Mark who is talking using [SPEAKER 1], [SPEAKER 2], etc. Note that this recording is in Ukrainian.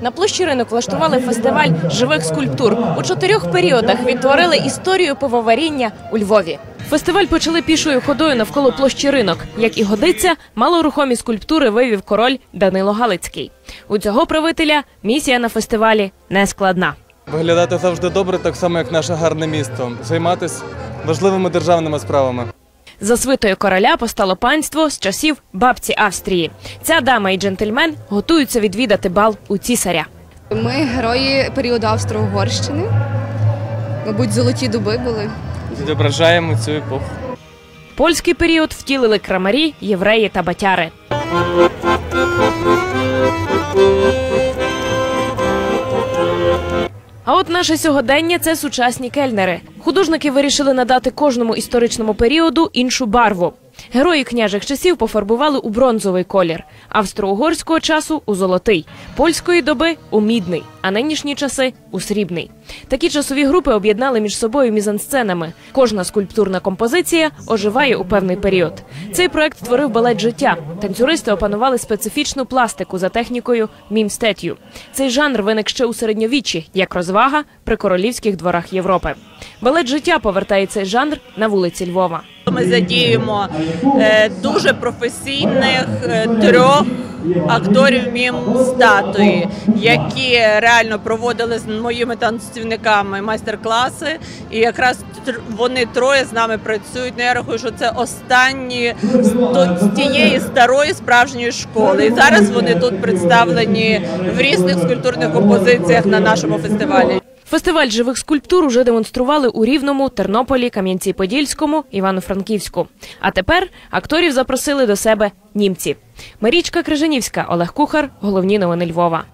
[SPEAKER 1] На площі ринок влаштували фестиваль живих скульптур. У чотирьох періодах відтворили історію пивоваріння у Львові. Фестиваль почали пішою ходою навколо площі ринок. Як і годиться, малорухомі скульптури вивів король Данило Галицький. У цього правителя місія на фестивалі не складна.
[SPEAKER 2] Виглядати завжди добре, так само як наше гарне місто. Займатися важливими державними справами.
[SPEAKER 1] За свитою короля постало панство з часів бабці Австрії. Ця дама і джентльмен готуються відвідати бал у цісаря.
[SPEAKER 3] Ми герої періоду Австро-Угорщини. Мабуть, золоті дуби були.
[SPEAKER 2] Відображаємо цю епоху.
[SPEAKER 1] Польський період втілили крамарі, євреї та батяри. А от наше сьогодення це сучасні кельнери. Художники вирішили надати кожному історичному періоду іншу барву. Герої княжих часів пофарбували у бронзовий колір, австро-угорського часу у золотий, польської доби у мідний, а нинішні часи у срібний. Такі часові групи об'єднали між собою мізансценами. Кожна скульптурна композиція оживає у певний період. Цей проект створив балет життя. Танцюристи опанували специфічну пластику за технікою мімстетю. Цей жанр виник ще у середньовіччі як розвага при королівських дворах Європи. Балет життя повертає цей жанр на вулиці Львова.
[SPEAKER 4] Ми задіємо е, дуже професійних е, трьох акторів мім статуї, які реально проводили з моїми танцівниками майстер-класи. І якраз вони троє з нами працюють. Ну, я рахую, що це останні з тієї старої справжньої школи. І зараз вони тут представлені в різних скульптурних композиціях на нашому фестивалі.
[SPEAKER 1] Фестиваль живих скульптур уже демонстрували у Рівному, Тернополі, Кам'янці-Подільському, Івано-Франківську. А тепер акторів запросили до себе німці. Марічка Крижанівська, Олег Кухар. Головні новини Львова.